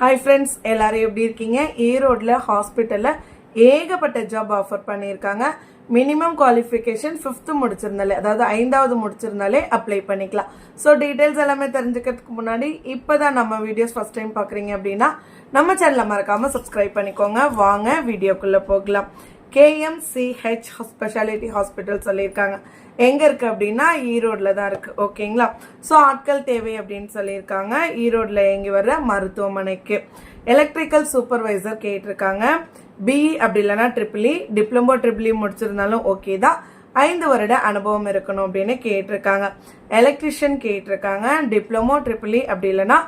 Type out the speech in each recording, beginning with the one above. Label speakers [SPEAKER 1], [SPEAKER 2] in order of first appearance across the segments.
[SPEAKER 1] Hi friends எல்லாரும் எப்படி இருக்கீங்க? ஈரோடில் ஹாஸ்பிட்டலில் ஏகப்பட்ட ஜாப் ஆஃபர் பண்ணியிருக்காங்க. மினிமம் குவாலிஃபிகேஷன் ஃபிஃப்த்து முடிச்சிருந்தாலே அதாவது ஐந்தாவது முடிச்சிருந்தாலே அப்ளை பண்ணிக்கலாம். ஸோ டீட்டெயில்ஸ் எல்லாமே தெரிஞ்சுக்கிறதுக்கு முன்னாடி இப்போ தான் நம்ம வீடியோஸ் ஃபஸ்ட் டைம் பார்க்குறீங்க அப்படின்னா நம்ம சேனலை மறக்காமல் சப்ஸ்கிரைப் பண்ணிக்கோங்க. வாங்க வீடியோக்குள்ளே போகலாம். கேஎம்சிஹெச் ஸ்பெஷாலிட்டி ஹாஸ்பிட்டல் சொல்லியிருக்காங்க. எங்கே இருக்குது அப்படின்னா ஈரோடில் தான் இருக்குது ஓகேங்களா? ஸோ ஆட்கள் தேவை அப்படின்னு சொல்லியிருக்காங்க. ஈரோடில் இயங்கி வர்ற மருத்துவமனைக்கு. எலக்ட்ரிக்கல் சூப்பர்வைசர் கேட்டிருக்காங்க. பிஇ அப்படி இல்லைன்னா triple E diploma triple E முடிச்சிருந்தாலும் ஓகே தான். ஐந்து வருட அனுபவம் இருக்கணும் அப்படின்னு கேட்டிருக்காங்க. எலக்ட்ரிஷியன் கேட்டிருக்காங்க. டிப்ளமோ ட்ரிபிளி e அப்படி இல்லைன்னா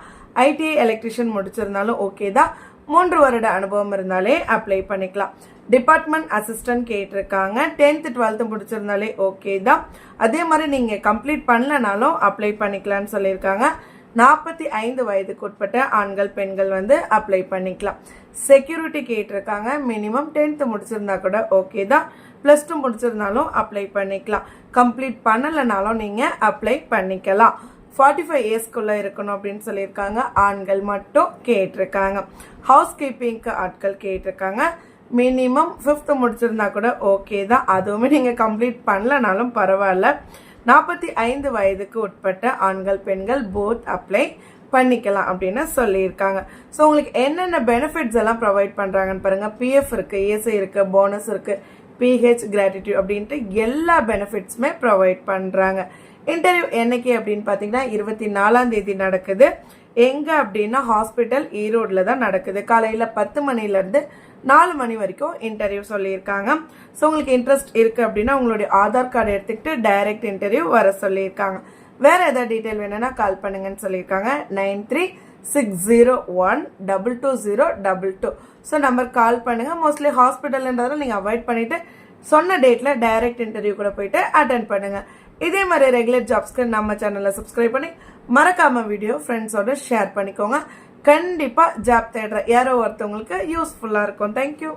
[SPEAKER 1] ஐடிஐ எலக்ட்ரிஷியன் முடிச்சிருந்தாலும் ஓகே தான். மூன்று வருட அனுபவம் இருந்தாலே அப்ளை பண்ணிக்கலாம். டிபார்ட்மெண்ட் அசிஸ்டன்ட் கேட்டிருக்காங்க. டென்த்து டுவெல்த்து முடிச்சிருந்தாலே ஓகே தான். அதே மாதிரி நீங்கள் கம்ப்ளீட் பண்ணலனாலும் அப்ளை பண்ணிக்கலாம்னு சொல்லியிருக்காங்க. நாற்பத்தி ஐந்து வயதுக்கு உட்பட்ட ஆண்கள் பெண்கள் வந்து அப்ளை பண்ணிக்கலாம். செக்யூரிட்டி கேட்டிருக்காங்க. மினிமம் டென்த்து முடிச்சிருந்தா கூட ஓகே தான். ப்ளஸ் டூ முடிச்சிருந்தாலும் அப்ளை பண்ணிக்கலாம். கம்ப்ளீட் பண்ணலைனாலும் நீங்கள் அப்ளை பண்ணிக்கலாம். ஃபார்ட்டி ஃபைவ் இயர்ஸ்க்குள்ளே இருக்கணும் அப்படின்னு சொல்லியிருக்காங்க. ஆண்கள் மட்டும் கேட்டிருக்காங்க. ஹவுஸ் கீப்பிங்க்கு ஆட்கள் கேட்டிருக்காங்க. மினிமம் ஃபிஃப்த்து முடிச்சிருந்தா கூட ஓகே தான். அதுவுமே நீங்கள் கம்ப்ளீட் பண்ணலனாலும் பரவாயில்ல. நாற்பத்தி ஐந்து வயதுக்கு உட்பட்ட ஆண்கள் பெண்கள் போத் அப்ளை பண்ணிக்கலாம் அப்படின்னு சொல்லியிருக்காங்க. ஸோ உங்களுக்கு என்னென்ன பெனிஃபிட்ஸ் எல்லாம் ப்ரொவைட் பண்ணுறாங்கன்னு பாருங்கள் பிஎஃப் இருக்குது ஏசி இருக்குது போனஸ் இருக்குது பிஹெச் கிராட்டிடியூட் அப்படின்ட்டு எல்லா பெனிஃபிட்ஸுமே ப்ரொவைட் பண்ணுறாங்க இன்டர்வியூ என்னைக்கு அப்படின்னு பார்த்தீங்கன்னா இருபத்தி நாலாம் தேதி நடக்குது. எங்கே அப்படின்னா ஹாஸ்பிட்டல் ஈரோடில் தான் நடக்குது. காலையில் பத்து மணிலேருந்து நாலு மணி வரைக்கும் இன்டர்வியூ சொல்லியிருக்காங்க. ஸோ உங்களுக்கு இன்ட்ரெஸ்ட் இருக்குது அப்படின்னா உங்களுடைய ஆதார் கார்டு எடுத்துக்கிட்டு டைரக்ட் இன்டர்வியூ வர சொல்லியிருக்காங்க. வேற ஏதாவது டீட்டெயில் வேணும்னா கால் பண்ணுங்கன்னு சொல்லியிருக்காங்க. Nine three six zero one double two zero double two. So number call பண்ணுங்க. மோஸ்ட்லி ஹாஸ்பிட்டல்ன்றதால நீங்கள் அவாய்ட் பண்ணிட்டு சொன்ன டேட்டில் டைரக்ட் இன்டர்வியூ கூட போயிட்டு அட்டன் பண்ணுங்கள் இதே மாதிரி ரெகுலர் ஜாப்ஸ்க்கு நம்ம சேனலை சப்ஸ்கிரைப் பண்ணி மறக்காம வீடியோ ஃப்ரெண்ட்ஸோட ஷேர் பண்ணிக்கோங்க. கண்டிப்பாக ஜாப் தேடுற யாரோ ஒருத்தவங்களுக்கு யூஸ்ஃபுல்லாக இருக்கும். தேங்க்யூ